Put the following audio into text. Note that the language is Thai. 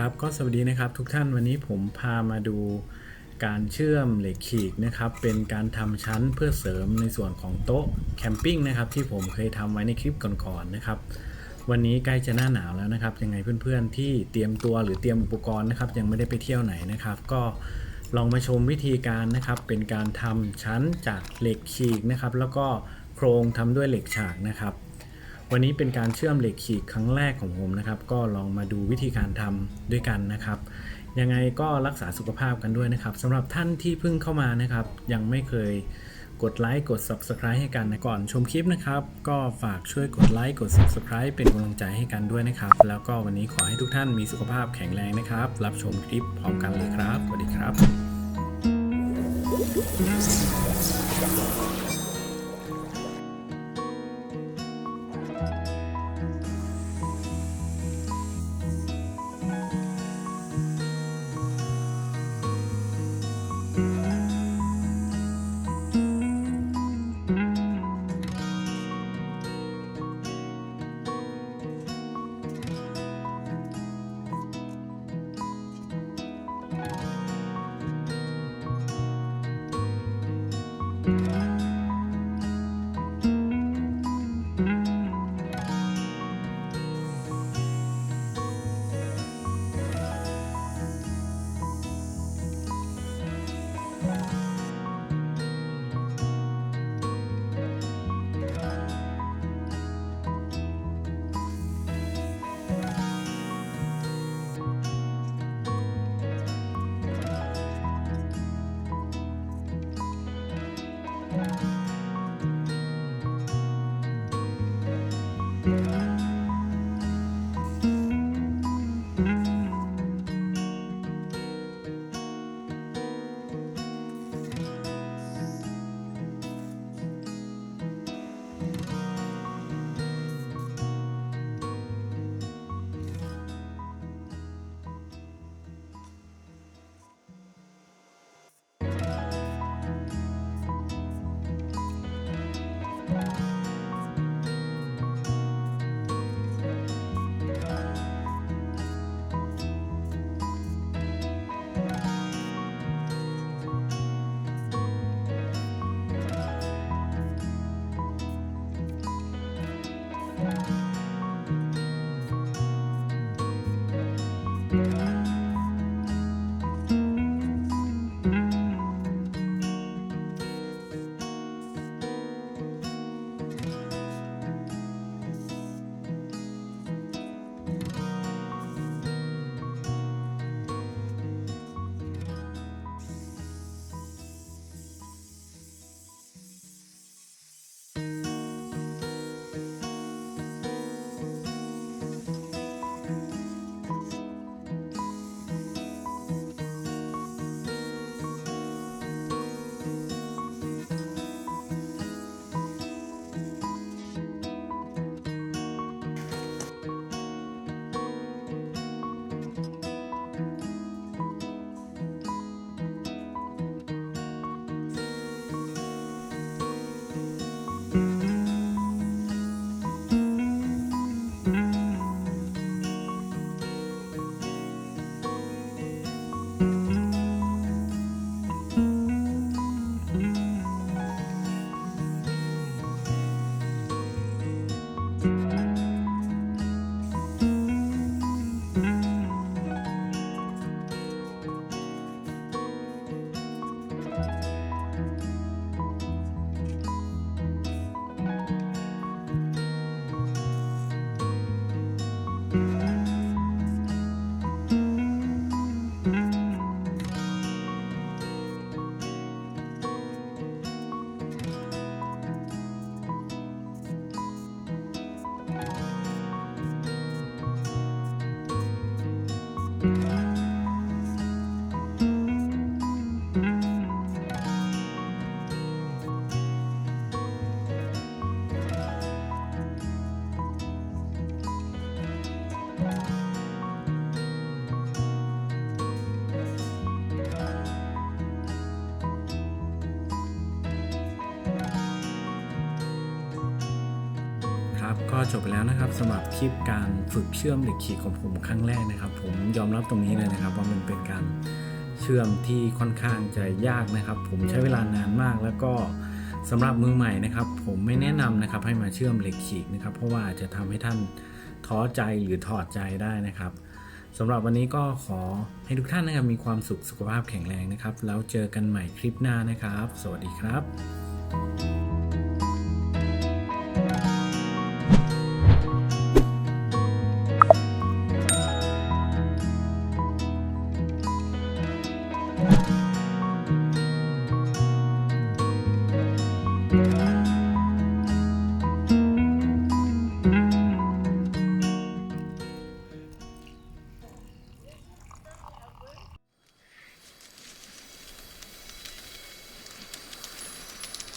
ครับก็สวัสดีนะครับทุกท่านวันนี้ผมพามาดูการเชื่อมเหล็กขีดนะครับ เป็นการทำชั้นเพื่อเสริมในส่วนของโต๊ะแคมปิ้งนะครับที่ผมเคยทำไว้ในคลิปก่อนๆนะครับ วันนี้ใกล้จะหน้าหนาวแล้วนะครับ ยังไงเพื่อนๆที่เตรียมตัวหรือเตรียมอุปกรณ์นะครับ ยังไม่ได้ไปเที่ยวไหนนะครับ ก็ลองมาชมวิธีการนะครับ เป็นการทำชั้นจากเหล็กขีดนะครับ แล้วก็โครงทำด้วยเหล็กฉากนะครับ วันนี้เป็นการเชื่อมเหล็กขีดครั้งแรกของผมนะครับ ก็ลองมาดูวิธีการทำด้วยกันนะครับ ยังไงก็รักษาสุขภาพกันด้วยนะครับสำหรับท่านที่เพิ่งเข้ามานะครับ ยังไม่เคยกดไลค์กด Subscribe ให้กันนะก่อนชมคลิปนะครับ ก็ฝากช่วยกดไลค์กด Subscribe เป็นกำลังใจให้กันด้วยนะครับ แล้วก็วันนี้ขอให้ทุกท่านมีสุขภาพแข็งแรงนะครับ รับชมคลิปพร้อมกันเลยครับสวัสดีครับ Bye. ก็จบไปแล้วนะครับสำหรับคลิปการฝึกเชื่อมเหล็กขีดของผมครั้งแรกนะครับ ผมยอมรับตรงนี้เลยนะครับ ว่ามันเป็นการเชื่อมที่ค่อนข้างจะยากนะครับ ผมใช้เวลานานมากแล้วก็สำหรับมือใหม่นะครับ ผมไม่แนะนำนะครับให้มาเชื่อมเหล็กขีดนะครับ เพราะว่าอาจจะทำให้ท่านท้อใจหรือถอดใจได้นะครับสำหรับวันนี้ก็ขอให้ทุกท่านนะครับมีความสุขสุขภาพแข็งแรงนะครับ แล้วเจอกันใหม่คลิปหน้านะครับ สวัสดีครับ